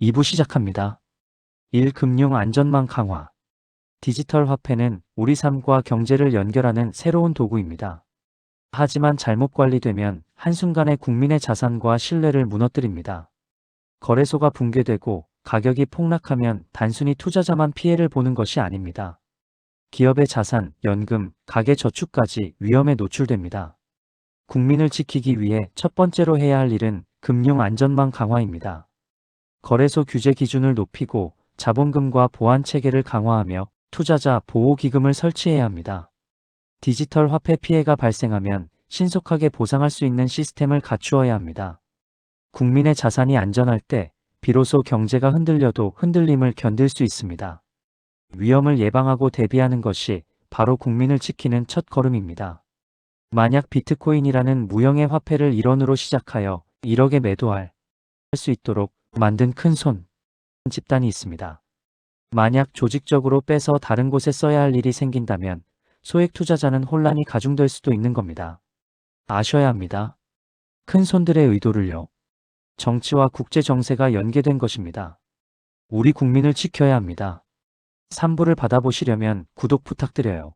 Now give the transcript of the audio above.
2부 시작합니다. 1. 금융 안전망 강화. 디지털 화폐는 우리 삶과 경제를 연결하는 새로운 도구입니다. 하지만 잘못 관리되면 한순간에 국민의 자산과 신뢰를 무너뜨립니다. 거래소가 붕괴되고 가격이 폭락하면 단순히 투자자만 피해를 보는 것이 아닙니다. 기업의 자산, 연금, 가계 저축까지 위험에 노출됩니다. 국민을 지키기 위해 첫 번째로 해야 할 일은 금융 안전망 강화입니다. 거래소 규제 기준을 높이고 자본금과 보안 체계를 강화하며 투자자 보호 기금을 설치해야 합니다. 디지털 화폐 피해가 발생하면 신속하게 보상할 수 있는 시스템을 갖추어야 합니다. 국민의 자산이 안전할 때 비로소 경제가 흔들려도 흔들림을 견딜 수 있습니다. 위험을 예방하고 대비하는 것이 바로 국민을 지키는 첫 걸음입니다. 만약 비트코인이라는 무형의 화폐를 1원으로 시작하여 1억에 매도할 수 있도록 만든 큰 손 집단이 있습니다. 만약 조직적으로 빼서 다른 곳에 써야 할 일이 생긴다면 소액 투자자는 혼란이 가중될 수도 있는 겁니다. 아셔야 합니다. 큰 손들의 의도를요. 정치와 국제 정세가 연계된 것입니다. 우리 국민을 지켜야 합니다. 3부를 받아보시려면 구독 부탁드려요.